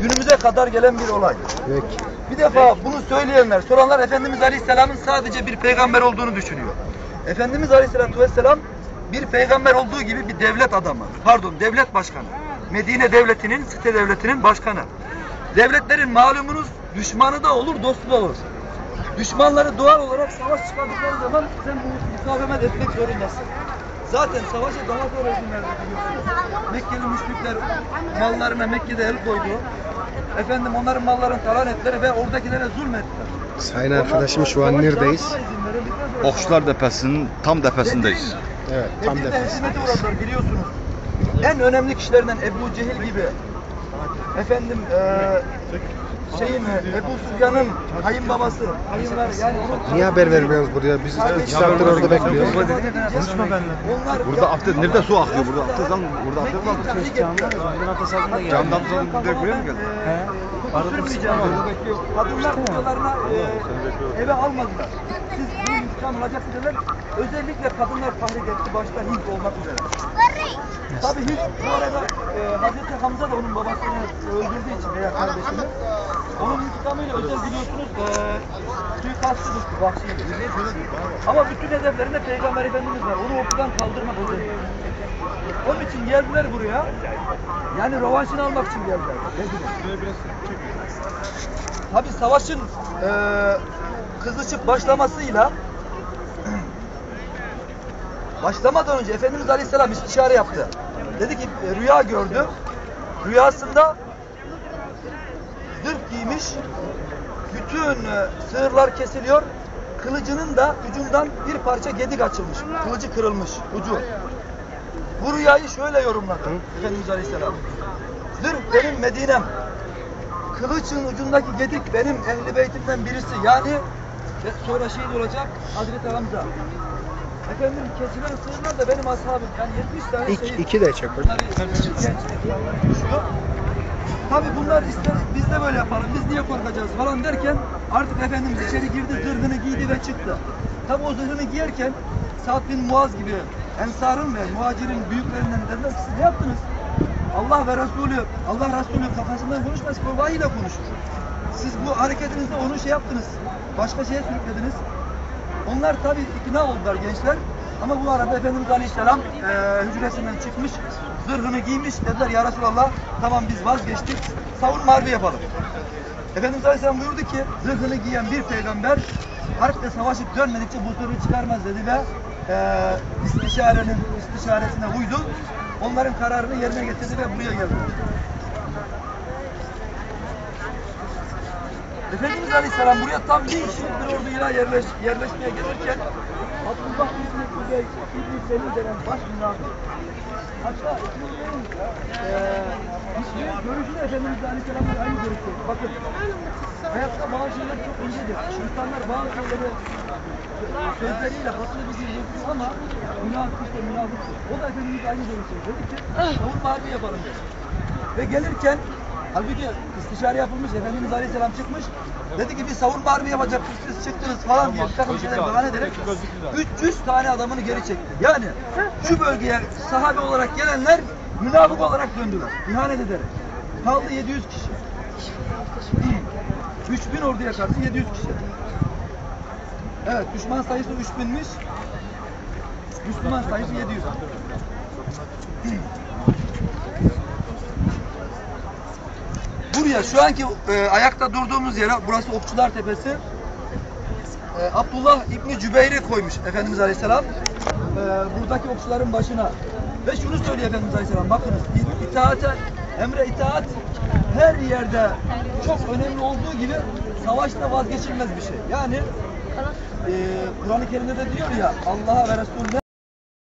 günümüze kadar gelen bir olay. Peki. Bir defa bunu söyleyenler, soranlar Efendimiz Aleyhisselam'ın sadece bir peygamber olduğunu düşünüyor. Efendimiz Aleyhisselatü Vesselam bir peygamber olduğu gibi bir devlet adamı. Pardon, devlet başkanı. Medine devletinin, site devletinin başkanı. Devletlerin malumunuz düşmanı da olur, dostu da olur. Düşmanları doğal olarak savaş çıkardıkları zaman sen bu mukavemet etmek zorundasın. Zaten savaşa daha sonra izin verdi biliyorsunuz. Mekkeli müşrikler mallarına Mekke'de el koydu. Efendim onların mallarını talan ettiler ve oradakilere zulmettiler. Sayın arkadaşım şu an neredeyiz? Okçular Tepesi'nin tam tepesindeyiz. Evet tam hizmete uğradılar biliyorsunuz. En önemli kişilerinden Ebu Cehil gibi. Efendim eee şeyin Ebu Süfyan'ın kayınbabası, kayınlar yani onun Niye haber vermiyoruz buraya? Biz iki saattir orada bekliyoruz. Konuşma benimle. Onlar Burada abdest, nerede su akıyor? Burada abdest al, burada abdest al. Camdan abdest aldın da Camdan abdest aldın, direkt buraya mı geldin? Sürmeyeceğim. Kadınlar kocalarına e, eve almadılar. Siz alacaksınız dediler. Özellikle kadınlar tahrik etti başta Hint olmak üzere. Tabii Hint bu arada e, Hazreti Hamza da onun babasını öldürdüğü için veya kardeşini. Onun intikamıyla özel biliyorsunuz e, suikastı düştü vahşiydi. Ama bütün hedeflerinde Peygamber Efendimiz var. Onu ortadan kaldırmak özel. Onun için geldiler buraya. Yani rövanşını almak için geldiler. Geldiler. Tabi savaşın e, kızışıp başlamasıyla başlamadan önce Efendimiz Aleyhisselam istişare yaptı. Dedi ki e, rüya gördü. Rüyasında zırh giymiş. Bütün e, sığırlar kesiliyor. Kılıcının da ucundan bir parça gedik açılmış. Kılıcı kırılmış ucu. Bu rüyayı şöyle yorumladı Efendimiz Aleyhisselam. Zırh benim Medinem. Kılıçın ucundaki gedik benim ehli birisi. Yani sonra şehit olacak Hazreti Hamza. Efendim kesilen sığırlar da benim ashabım. Yani 70 tane İki, şehit. iki de hocam. Bunları düşüyor. Tabi bunlar ister biz de böyle yapalım, biz niye korkacağız falan derken artık Efendimiz içeri girdi, zırhını giydi ve çıktı. Tabi o zırhını giyerken Sa'd bin Muaz gibi Ensar'ın ve muhacirin büyüklerinden dediler ki siz ne yaptınız? Allah ve Resulü, Allah Resulü kafasından konuşmaz, bu vahiy ile konuşur. Siz bu hareketinizde onu şey yaptınız, başka şeye sürüklediniz. Onlar tabi ikna oldular gençler. Ama bu arada Efendimiz Aleyhisselam e, hücresinden çıkmış, zırhını giymiş. Dediler ya Resulallah tamam biz vazgeçtik, savunma harbi yapalım. Efendimiz Aleyhisselam buyurdu ki zırhını giyen bir peygamber harpte savaşıp dönmedikçe bu zırhı çıkarmaz dedi ve e, istişarenin istişaresine uydu. Onların kararını yerine getirdi ve buraya geldi. Efendimiz Aleyhisselam buraya tam bir kişilik bir orduyla yerleş, yerleşmeye gelirken Abdullah İbni Kuzey İbni Selim denen baş münafık hatta İsmail'in eee ismi görüşü de Efendimiz Aleyhisselam'la aynı görüşte. Bakın hayatta bazı şeyler çok incedir. İnsanlar bazı şeyleri sözleriyle şey yapıyor ama münafık işte münafıktır. O da Efendimiz aynı görüşte. Dedi ki savunma harbi yapalım dedi. Ve gelirken halbuki istişare yapılmış Efendimiz Aleyhisselam çıkmış. Dedi ki bir savunma harbi yapacaktık siz çıktınız falan diye bir takım şeyler bahane ederek 300 tane adamını geri çekti. Yani şu bölgeye sahabe olarak gelenler münafık olarak döndüler. İhanet ederek. Kaldı 700 kişi. 3000 orduya karşı 700 kişi. Evet düşman sayısı 3000'miş. Müslüman sayısı 700. Buraya şu anki e, ayakta durduğumuz yere burası Okçular Tepesi. E, Abdullah İbni Cübeyr'i koymuş Efendimiz Aleyhisselam. E, buradaki okçuların başına. Ve şunu söylüyor Efendimiz Aleyhisselam. Bakınız itaate, emre itaat her yerde çok önemli olduğu gibi savaşta vazgeçilmez bir şey. Yani e, Kur'an-ı Kerim'de de diyor ya Allah'a ve Resulüne